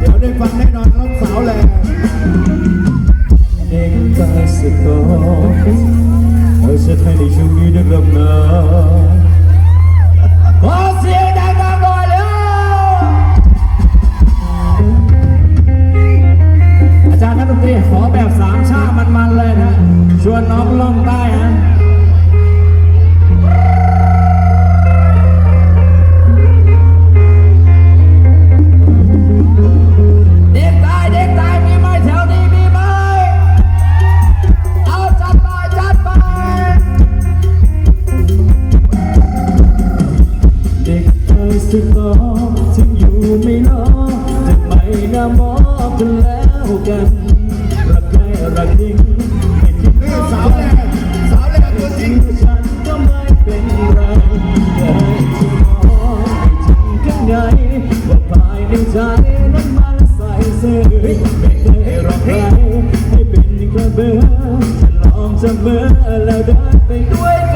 เอาได้ฟังแน่นอนล่องสาวแล้วขอเสียงดังก่อนเลยอาจารย์นักดนตีขอแบบสามชาติมันๆเลยนะ ชวนน้องล่องใต้ฮะ จะรอถึงอยู่ไม่รอจะไม่น่ามอบกันแล้วกันรักใครรักจริงไม่คิดเรื่อสาวแลสาวแลตัวจริงฉันก็ไม่เป็นไรแค่จะมองจริงกันใงว่าภายในใจนั้นมันใส่เสื้อไม่เคยรอกใครให้เป็นแค่เบอร์ฉันลองจะเสมอแล้วได้ไปด้วยกัน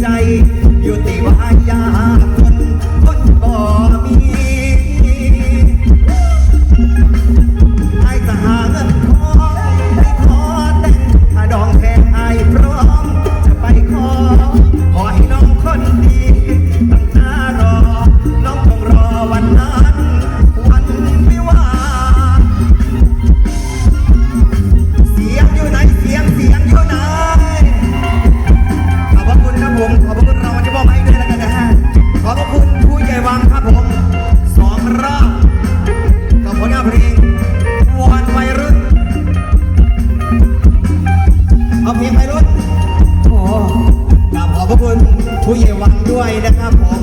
ใจอยู่ติ ผู้ใหญ่วังด้วยนะครับผม